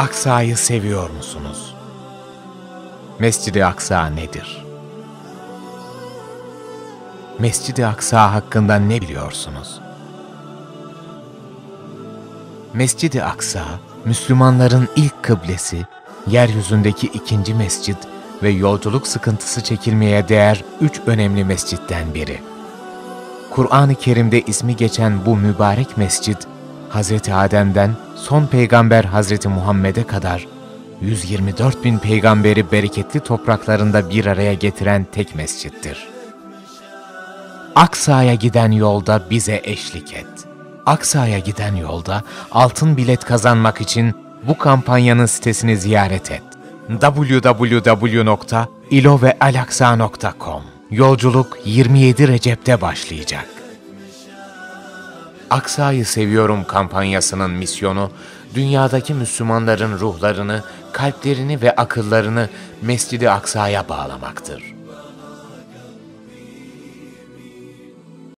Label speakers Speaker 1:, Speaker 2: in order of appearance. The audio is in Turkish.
Speaker 1: Aksa'yı seviyor musunuz? Mescid-i Aksa nedir? Mescid-i Aksa hakkında ne biliyorsunuz? Mescid-i Aksa, Müslümanların ilk kıblesi, yeryüzündeki ikinci mescid ve yolculuk sıkıntısı çekilmeye değer üç önemli mescitten biri. Kur'an-ı Kerim'de ismi geçen bu mübarek mescid, Hz. Adem'den son peygamber Hz. Muhammed'e kadar 124 bin peygamberi bereketli topraklarında bir araya getiren tek mescittir. Aksa'ya giden yolda bize eşlik et. Aksa'ya giden yolda altın bilet kazanmak için bu kampanyanın sitesini ziyaret et. www.ilovealaksa.com Yolculuk 27 Recep'te başlayacak. Aksa'yı seviyorum kampanyasının misyonu, dünyadaki Müslümanların ruhlarını, kalplerini ve akıllarını Mescid-i Aksa'ya bağlamaktır.